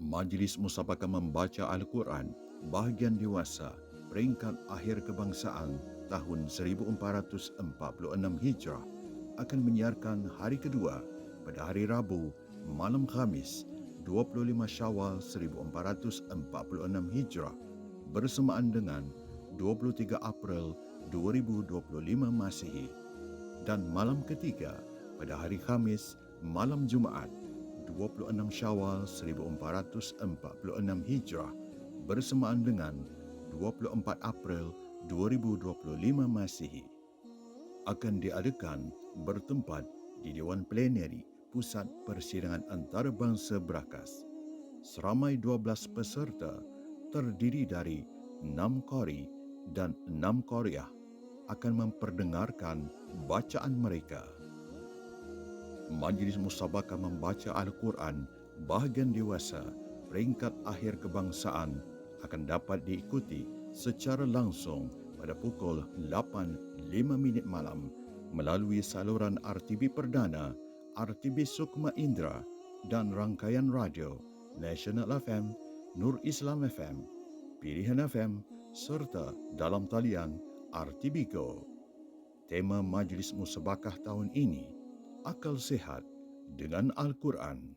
Majlis Musabaka Membaca Al-Quran Bahagian Dewasa Peringkat Akhir Kebangsaan tahun 1446 Hijrah. Akan menyiarkan hari kedua pada hari Rabu malam Khamis 25 Syawal 1446 Hijrah bersamaan dengan 23 April 2025 Masihi dan malam ketiga pada hari Khamis malam Jumaat 26 Syawal 1446 Hijrah bersamaan dengan 24 April 2025 Masihi akan diadakan bertempat di Dewan Plenary Pusat Persidangan Antarabangsa Berakas. Seramai 12 peserta terdiri dari 6 kori dan 6 koriah akan memperdengarkan bacaan mereka. Majlis Musabaka membaca Al-Quran bahagian dewasa peringkat akhir kebangsaan akan dapat diikuti secara langsung pada pukul 8.05 minit malam melalui saluran RTB Perdana, RTB Sukma Indra dan rangkaian radio National FM, Nur Islam FM, Pilihan FM serta dalam talian RTB Go. Tema Majlis Musabakah tahun ini – akal sehat dengan Al-Quran.